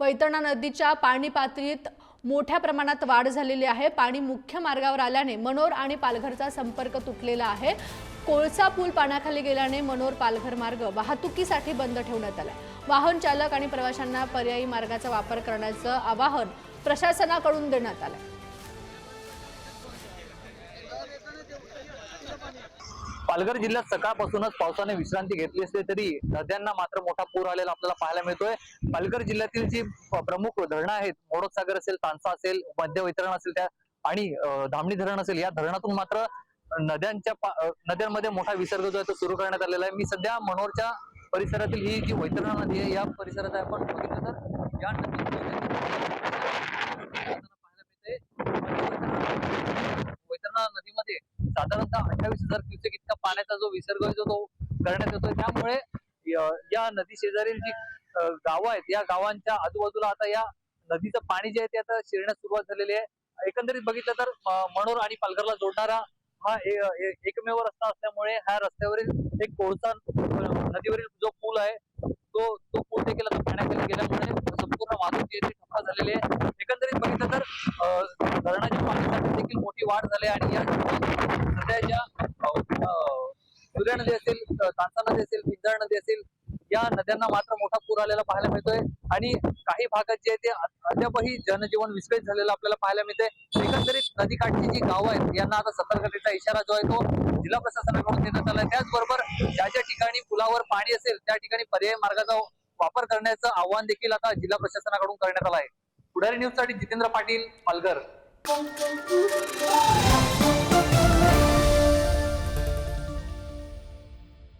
वैतरणा नदीच्या पाणी पातळीत मोठ्या प्रमाणात वाढ झालेली आहे. पाणी मुख्य मार्गावर आल्याने मनोर आणि पालघरचा संपर्क तुटलेला आहे. कोळसा पूल पाण्याखाली गेल्याने मनोर पालघर मार्ग वाहतुकीसाठी बंद ठेवण्यात आला वाहन चालक आणि प्रवाशांना पर्यायी मार्गाचा वापर करण्याचं आवाहन प्रशासनाकडून देण्यात आलंय. पालघर जिल्ह्यात सकाळपासूनच पावसाने विश्रांती घेतली असली तरी नद्यांना मात्र मोठा पूर आलेला आपल्याला पाहायला मिळतोय पालघर जिल्ह्यातील जी प्रमुख धरणं आहेत मोडोसागर असेल तानसा असेल मध्य वितरण असेल त्या आणि धामणी धरण असेल या धरणातून मात्र नद्यांच्या पा- नद्यांमध्ये मोठा विसर्ग जो आहे तो सुरू करण्यात आलेला आहे मी सध्या मनोरच्या परिसरातील ही जी वैतरणा नदी आहे या परिसरात आहे. आपण बघितलं तर या नदी पाहायला मिळते वैतरणा नदीमध्ये साधारणतः अठ्ठावीस हजार क्युसेक इतका पाण्याचा जो विसर्ग आहे जो तो करण्यात येतो त्यामुळे या नदी शेजारील जी गावं आहेत या गावांच्या आजूबाजूला आता या नदीचं पाणी जे आहे ते आता शिरण्यास सुरुवात झालेली आहे. एकंदरीत बघितलं तर मनोर आणि पालघरला जोडणारा हा एकमेव रस्ता असल्यामुळे ह्या रस्त्यावरील एक कोळसा नदीवरील जो पूल आहे तो तो पूल देखील आता पाण्याखाली गेल्यामुळे संपूर्ण वाहतूक जी आहे ती ठप्प झालेली आहे. एकंदरीत बघितलं तर धरणाच्या पाण्यासाठी देखील मोठी वाढ झाली आणि या सध्याच्या सूर्या नदी असेल तांसा नदी असेल पिंजळ नदी असेल या नद्यांना मात्र मोठा पूर आलेला पाहायला मिळतोय. आणि काही भागात जे आहे ते अद्यापही जनजीवन विस्कळीत झालेलं आपल्याला पाहायला मिळतंय. एकंदरीत नदीकाठची जी गावं आहेत यांना आता सतर्कतेचा इशारा जो आहे तो जिल्हा प्रशासनाकडून देण्यात आला त्याचबरोबर ज्या ज्या ठिकाणी पुलावर पाणी असेल त्या ठिकाणी पर्यायी मार्गाचा वापर करण्याचं आव्हान देखील आता जिल्हा प्रशासनाकडून करण्यात आलं आहे. पुढारी न्यूजसाठी जितेंद्र पाटील पालघर.